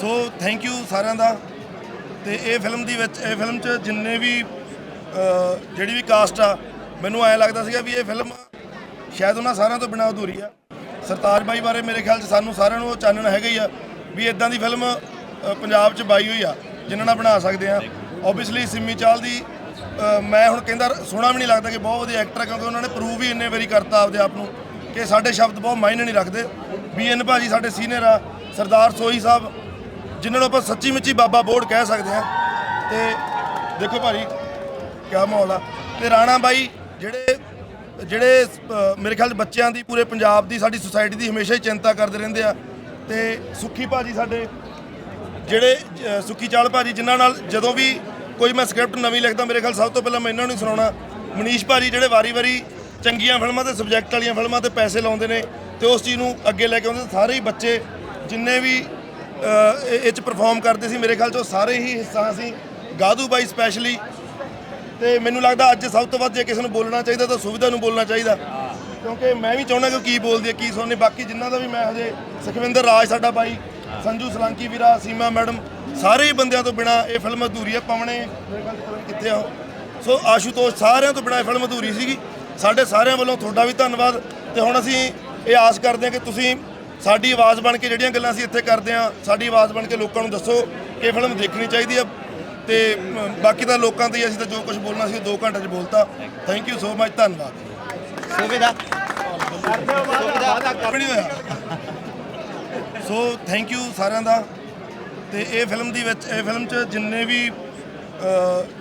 So thank you ਸਾਰਿਆਂ ਦਾ। ਤੇ ਇਹ ਫਿਲਮ ਦੀ ਵਿੱਚ ਇਹ ਫਿਲਮ 'ਚ ਜਿੰਨੇ ਵੀ ਜਿਹੜੀ ਵੀ ਕਾਸਟ ਆ, ਮੈਨੂੰ ਐਂ ਲੱਗਦਾ ਸੀਗਾ ਵੀ ਇਹ ਫਿਲਮ ਸ਼ਾਇਦ ਉਹਨਾਂ ਸਾਰਿਆਂ ਤੋਂ ਬਿਨਾਂ ਅਧੂਰੀ ਆ। ਸਰਤਾਜ ਬਾਈ ਬਾਰੇ ਮੇਰੇ ਖਿਆਲ 'ਚ ਸਾਨੂੰ ਸਾਰਿਆਂ ਨੂੰ ਉਹ ਚਾਨਣ ਹੈਗਾ ਹੀ ਆ ਵੀ ਇਦਾਂ ਦੀ ਫਿਲਮ ਪੰਜਾਬ 'ਚ ਬਾਈ ਹੋਈ ਆ, ਜਿਨ੍ਹਾਂ ਨਾਲ ਬਣਾ ਸਕਦੇ ਆ। ਓਬਵੀਅਸਲੀ ਸਿੰਮੀ ਚਾਲ ਦੀ ਮੈਂ ਹੁਣ ਕਹਿੰਦਾ ਸੋਹਣਾ ਵੀ ਨਹੀਂ ਲੱਗਦਾ ਕਿ ਬਹੁਤ ਵਧੀਆ ਐਕਟਰ ਆ, ਕਿਉਂਕਿ ਉਹਨਾਂ ਨੇ ਪ੍ਰੂਵ ਵੀ ਇੰਨੇ ਵਾਰੀ ਕਰਤਾ ਆਪਦੇ ਆਪ ਨੂੰ ਕਿ ਸਾਡੇ ਸ਼ਬਦ ਬਹੁਤ ਮਾਇਨੇ ਨਹੀਂ ਰੱਖਦੇ। ਬੀਐਨ ਭਾਜੀ ਸਾਡੇ ਸੀਨੀਅਰ ਆ, ਸਰਦਾਰ ਸੋਹੀ ਸਾਹਿਬ ਜਿਨ੍ਹਾਂ ਨੂੰ ਆਪਾਂ ਸੱਚੀ ਮੁੱਚੀ ਬਾਬਾ ਬੋਰਡ ਕਹਿ ਸਕਦੇ ਆ ਤੇ ਦੇਖੋ ਭਾਜੀ, ਕਿਆ ਮਾਹੌਲ ਆ। ਤੇ ਰਾਣਾ ਬਾਈ, ਜਿਹੜੇ ਜਿਹੜੇ ਮੇਰੇ ਖਿਆਲ ਬੱਚਿਆਂ ਦੀ ਪੂਰੇ ਪੰਜਾਬ ਦੀ, ਸਾਡੀ ਸੁਸਾਇਟੀ ਦੀ ਹਮੇਸ਼ਾ ਹੀ ਚਿੰਤਾ ਕਰਦੇ ਰਹਿੰਦੇ ਆ। ਤੇ ਸੁੱਖੀ ਭਾਜੀ ਸਾਡੇ, ਜਿਹੜੇ ਸੁੱਖੀ ਚਾਲ ਭਾਜੀ, ਜਿਨ੍ਹਾਂ ਨਾਲ ਜਦੋਂ ਵੀ ਕੋਈ ਮੈਂ ਸਕ੍ਰਿਪਟ ਨਵੀਂ ਲਿਖਦਾ, ਮੇਰੇ ਖਿਆਲ ਸਭ ਤੋਂ ਪਹਿਲਾਂ ਮੈਂ ਇਹਨਾਂ ਨੂੰ ਸੁਣਾਉਣਾ। ਮਨੀਸ਼ ਭਾਜੀ ਜਿਹੜੇ ਵਾਰੀ-ਵਾਰੀ ਚੰਗੀਆਂ ਫਿਲਮਾਂ ਤੇ ਸਬਜੈਕਟ ਵਾਲੀਆਂ ਫਿਲਮਾਂ ਤੇ ਪੈਸੇ ਲਾਉਂਦੇ ਨੇ, ਤੇ ਉਸ ਚੀਜ਼ ਨੂੰ ਅੱਗੇ ਲੈ ਕੇ ਆਉਂਦੇ ਸਾਰੇ ਹੀ ਬੱਚੇ, ਜਿੰਨੇ ਵੀ ਇਹ 'ਚ ਪਰਫਾਰਮ ਕਰਦੇ ਸੀ। ਮੇਰੇ ਖਿਆਲ 'ਚੋਂ ਸਾਰੇ ਹੀ ਹਿੱਸਾ ਸੀ। ਗਾਦੂ ਬਾਈ ਸਪੈਸ਼ਲੀ ਤੇ ਮੈਨੂੰ ਲੱਗਦਾ ਅੱਜ ਸਭ ਤੋਂ ਵੱਧ ਜੇ ਕਿਸੇ ਨੂੰ ਬੋਲਣਾ ਚਾਹੀਦਾ ਤਾਂ ਸੁਵਿਧਾ ਨੂੰ ਬੋਲਣਾ ਚਾਹੀਦਾ। ਕਿਉਂਕਿ ਮੈਂ ਵੀ ਚਾਹੁੰਦਾ ਕਿ ਕੀ ਬੋਲਦੀ ਹੈ, ਕੀ ਸੁਣਨੀ ਬਾਕੀ ਜਿਨ੍ਹਾਂ ਦਾ ਵੀ ਮੈਂ ਹਜੇ ਸੁਖਵਿੰਦਰ ਰਾਜ ਸਾਡਾ ਬਾਈ, ਸੰਜੂ ਸਲਾਂਕੀ ਵੀਰਾ, ਸੀਮਾ ਮੈਡਮ, ਸਾਰੇ ਹੀ ਬੰਦਿਆਂ ਤੋਂ ਬਿਨਾ ਇਹ ਫਿਲਮ ਅਧੂਰੀ ਹੈ। ਪਵਣੇ ਕਿੱਥੇ ਆ ਸੋ ਆਸ਼ੂਤੋਸ਼ ਸਾਰਿਆਂ ਤੋਂ ਬਿਨਾ ਇਹ ਫਿਲਮ ਅਧੂਰੀ ਸੀਗੀ। ਸਾਡੇ ਸਾਰਿਆਂ ਵੱਲੋਂ ਤੁਹਾਡਾ ਵੀ ਧੰਨਵਾਦ। ਤੇ ਹੁਣ ਅਸੀਂ ਇਹ ਆਸ ਕਰਦੇ ਹਾਂ ਕਿ ਤੁਸੀਂ ਸਾਡੀ ਆਵਾਜ਼ ਬਣ ਕੇ ਜਿਹੜੀਆਂ ਗੱਲਾਂ ਅਸੀਂ ਇੱਥੇ ਕਰਦੇ ਹਾਂ ਸਾਡੀ ਆਵਾਜ਼ ਬਣ ਕੇ ਲੋਕਾਂ ਨੂੰ ਦੱਸੋ ਕਿ ਫਿਲਮ ਦੇਖਣੀ ਚਾਹੀਦੀ ਹੈ ਤੇ ਬਾਕੀ ਤਾਂ ਲੋਕਾਂ ਤੇ ਅਸੀਂ ਤਾਂ ਜੋ ਕੁਝ ਬੋਲਣਾ ਸੀ ਉਹ 2 ਘੰਟੇ 'ਚ ਬੋਲਤਾ। ਥੈਂਕ ਯੂ ਸੋ ਮਚ ਧੰਨਵਾਦ। ਸੁਵਿਧਾ। ਹੋਇਆ। ਸੋ ਥੈਂਕ ਯੂ ਸਾਰਿਆਂ ਦਾ। ਤੇ ਇਹ ਫਿਲਮ ਦੀ ਵਿੱਚ ਇਹ ਫਿਲਮ 'ਚ ਜਿੰਨੇ ਵੀ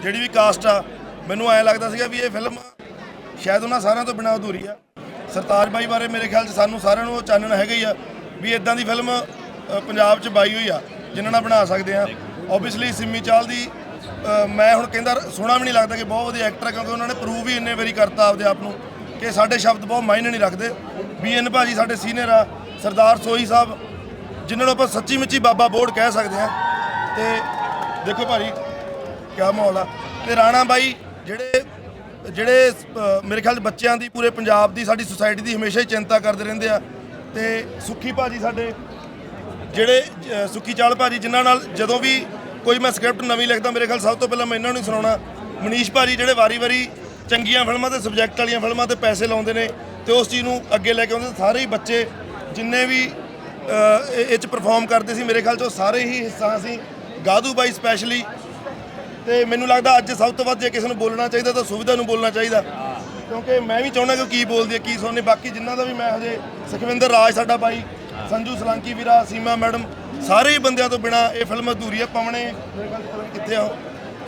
ਜਿਹੜੀ ਵੀ ਕਾਸਟ ਆ ਮੈਨੂੰ ਐਂ ਲੱਗਦਾ ਸੀਗਾ ਵੀ ਇਹ ਫਿਲਮ ਸ਼ਾਇਦ ਉਹਨਾਂ ਸਾਰਿਆਂ ਤੋਂ ਬਿਨਾਂ ਅਧੂਰੀ ਆ। ਸਰਤਾਜ ਬਾਈ ਬਾਰੇ ਮੇਰੇ ਖਿਆਲ 'ਚ ਸਾਨੂੰ ਸਾਰਿਆਂ ਨੂੰ ਉਹ ਚਾਨਣ ਹੈਗਾ ਹੀ ਆ। ਵੀ ਇਦਾਂ ਦੀ ਫਿਲਮ ਪੰਜਾਬ 'ਚ ਬਾਈ ਹੋਈ ਆ, ਜਿਨ੍ਹਾਂ ਨਾਲ ਬਣਾ ਸਕਦੇ ਆ। ਓਬਵੀਅਸਲੀ ਸਿੰਮੀ ਚਾਲ ਦੀ ਮੈਂ ਹੁਣ ਕਹਿੰਦਾ ਸੋਹਣਾ ਵੀ ਨਹੀਂ ਲੱਗਦਾ ਕਿ ਬਹੁਤ ਵਧੀਆ ਐਕਟਰ ਕਿਉਂਕਿ ਉਹਨਾਂ ਨੇ ਪ੍ਰੂਵ ਵੀ ਇੰਨੇ ਵਾਰੀ ਕਰਤਾ ਆਪਦੇ ਆਪ ਨੂੰ ਕਿ ਸਾਡੇ ਸ਼ਬਦ ਬਹੁਤ ਮਾਇਨੇ ਨਹੀਂ ਰੱਖਦੇ। ਬੀਐਨ ਭਾਜੀ ਸਾਡੇ ਸੀਨੀਅਰ ਆ, ਸਰਦਾਰ ਸੋਹੀ ਸਾਹਿਬ, ਜਿਨ੍ਹਾਂ ਨੂੰ ਆਪਾਂ ਸੱਚੀ ਮੁੱਚੀ ਬਾਬਾ ਬੋੜ ਕਹਿ ਸਕਦੇ ਆ। ਤੇ ਦੇਖੋ ਭਾਜੀ, ਕਿਆ ਮਾਹੌਲ ਆ। ਤੇ ਰਾਣਾ ਬਾਈ, ਜਿਹੜੇ ਜਿਹੜੇ ਮੇਰੇ ਖਿਆਲ ਬੱਚਿਆਂ ਦੀ ਪੂਰੇ ਪੰਜਾਬ ਦੀ, ਸਾਡੀ ਸੁਸਾਇਟੀ ਦੀ ਹਮੇਸ਼ਾ ਹੀ ਚਿੰਤਾ ਕਰਦੇ ਰਹਿੰਦੇ ਆ। ਤੇ ਸੁੱਖੀ ਭਾਜੀ ਸਾਡੇ, ਜਿਹੜੇ ਸੁੱਖੀ ਚਾਲ ਭਾਜੀ, ਜਿਨ੍ਹਾਂ ਨਾਲ ਜਦੋਂ ਵੀ ਕੋਈ ਮੈਂ ਸਕ੍ਰਿਪਟ ਨਵੀਂ ਲਿਖਦਾ, ਮੇਰੇ ਖਿਆਲ ਸਭ ਤੋਂ ਪਹਿਲਾਂ ਮੈਂ ਇਹਨਾਂ ਨੂੰ ਸੁਣਾਉਣਾ। ਮਨੀਸ਼ ਭਾਜੀ ਜਿਹੜੇ ਵਾਰੀ-ਵਾਰੀ ਚੰਗੀਆਂ ਫਿਲਮਾਂ ਤੇ ਸਬਜੈਕਟ ਵਾਲੀਆਂ ਫਿਲਮਾਂ ਤੇ ਪੈਸੇ ਲਾਉਂਦੇ ਨੇ ਤੇ ਉਸ ਚੀਜ਼ ਨੂੰ ਅੱਗੇ ਲੈ ਕੇ ਆਉਂਦੇ ਸਾਰੇ ਹੀ ਬੱਚੇ ਜਿੰਨੇ ਵੀ ਇਹ 'ਚ ਪਰਫਾਰਮ ਕਰਦੇ ਸੀ, ਮੇਰੇ ਖਿਆਲ 'ਚ ਉਹ ਸਾਰੇ ਹੀ ਹਿੱਸਾ ਸੀ ਗਾਦੂ ਬਾਈ ਸਪੈਸ਼ਲੀ ਤੇ ਮੈਨੂੰ ਲੱਗਦਾ ਅੱਜ ਸਭ ਤੋਂ ਵੱਧ ਜੇ ਕਿਸੇ ਨੂੰ ਬੋਲਣਾ ਚਾਹੀਦਾ ਤਾਂ ਸੁਵਿਧਾ ਨੂੰ ਬੋਲਣਾ ਚਾਹੀਦਾ। ਕਿਉਂਕਿ ਮੈਂ ਵੀ ਚਾਹੁੰਦਾ ਕਿ ਕੀ ਬੋਲਦੀ ਹੈ, ਕੀ ਸੁਣਨੀ ਬਾਕੀ ਜਿਨ੍ਹਾਂ ਦਾ ਵੀ ਮੈਂ ਹਜੇ ਸੁਖਵਿੰਦਰ ਰਾਜ ਸਾਡਾ ਬਾਈ, ਸੰਜੂ ਸਲਾਂਕੀ ਵੀਰਾ, ਸੀਮਾ ਮੈਡਮ, ਸਾਰੇ ਬੰਦਿਆਂ ਤੋਂ ਬਿਨਾ ਇਹ ਫਿਲਮ ਅਧੂਰੀ ਹੈ। ਪਵਣੇ ਕਿੱਥੇ ਆ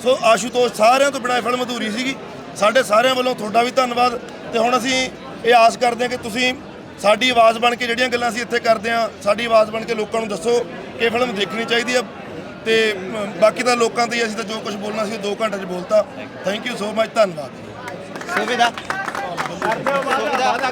ਸੋ ਆਸ਼ੂਤੋਸ਼ ਸਾਰਿਆਂ ਤੋਂ ਬਿਨਾ ਇਹ ਫਿਲਮ ਅਧੂਰੀ ਸੀਗੀ। ਸਾਡੇ ਸਾਰਿਆਂ ਵੱਲੋਂ ਤੁਹਾਡਾ ਵੀ ਧੰਨਵਾਦ। ਤੇ ਹੁਣ ਅਸੀਂ ਇਹ ਆਸ ਕਰਦੇ ਹਾਂ ਕਿ ਤੁਸੀਂ ਸਾਡੀ ਆਵਾਜ਼ ਬਣ ਕੇ ਜਿਹੜੀਆਂ ਗੱਲਾਂ ਅਸੀਂ ਇੱਥੇ ਕਰਦੇ ਹਾਂ, ਸਾਡੀ ਆਵਾਜ਼ ਬਣ ਕੇ ਲੋਕਾਂ ਨੂੰ ਦੱਸੋ ਕਿ ਇਹ ਫਿਲਮ ਦੇਖਣੀ ਚਾਹੀਦੀ ਹੈ। ਤੇ ਬਾਕੀ ਤਾਂ ਲੋਕਾਂ ਤੇ ਹੀ ਅਸੀਂ ਤਾਂ ਜੋ ਕੁਝ ਬੋਲਣਾ ਸੀ ਉਹ 2 ਘੰਟੇ 'ਚ ਬੋਲਤਾ। ਥੈਂਕ ਯੂ ਸੋ ਮਚ ਧੰਨਵਾਦ। ਸੁਵਿਧਾ ਸੁਵਿਧਾ